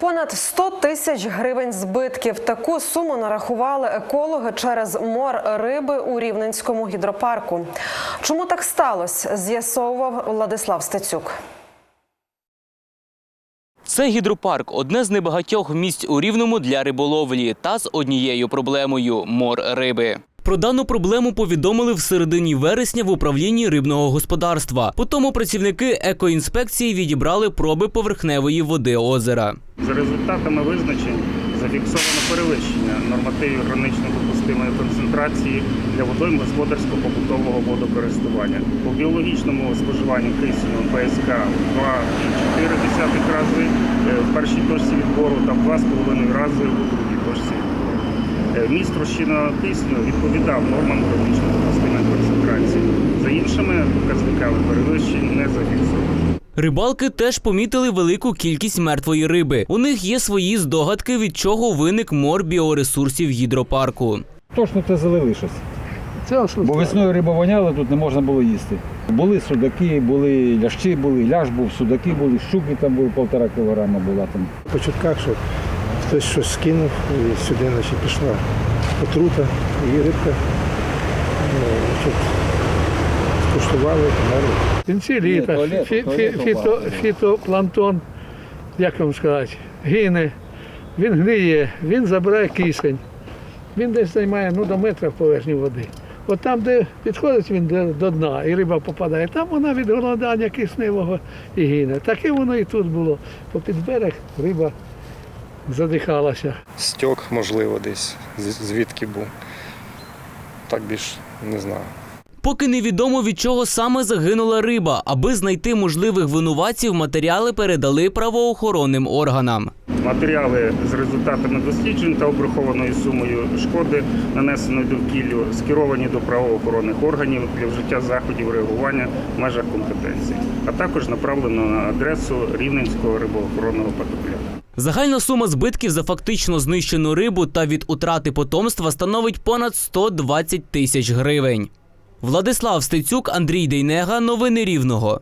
Понад 100 тисяч гривень збитків. Таку суму нарахували екологи через мор риби у Рівненському гідропарку. Чому так сталося? З'ясовував Владислав Стецюк. Це гідропарк одне з небагатьох місць у Рівному для риболовлі та з однією проблемою мор риби. Про дану проблему повідомили в середині вересня в управлінні рибного господарства. Потім працівники екоінспекції відібрали проби поверхневої води озера. За результатами визначень зафіксовано перевищення нормативів гранично допустимої концентрації для водойм господарсько-побутового водокористування. По біологічному споживанню кисню ПСК 2,4 рази е, в першій точці відбору та в 2,5 рази у другій точці. Е, Міст розчинного кисню відповідав нормам гранично допустимої концентрації. За іншими показниками перевищень не зафіксовано. Рибалки теж помітили велику кількість мертвої риби. У них є свої здогадки, від чого виник мор біоресурсів гідропарку. Точно це залили щось. Це ось Бо весною риба воняла, тут не можна було їсти. Були судаки, були лящі, були, ляж був, судаки були, щуки там були, полтора кілограма була там. по чутках, що хтось щось скинув і сюди значить, пішла отрута, і рибка ну, скуштували, померли. Кінці літа фі, фі, фіто, фітопланктон, як вам сказати, гине, він гниє, він забирає кисень. Він десь займає ну, до метра в поверхні води. От там, де підходить він до, до дна і риба попадає, там вона від голодання кисневого і гине. Таке воно і тут було. Попід берег риба задихалася. стьок, можливо, десь звідки був. Так більш не знаю. Поки невідомо від чого саме загинула риба. Аби знайти можливих винуватців, матеріали передали правоохоронним органам. Матеріали з результатами досліджень та обрахованою сумою шкоди, нанесеної довкіллю, скеровані до правоохоронних органів для вжиття заходів реагування в межах компетенції, а також направлено на адресу Рівненського рибоохоронного патруля. Загальна сума збитків за фактично знищену рибу та від утрати потомства становить понад 120 тисяч гривень. Владислав Стецюк, Андрій Дейнега. Новини Рівного.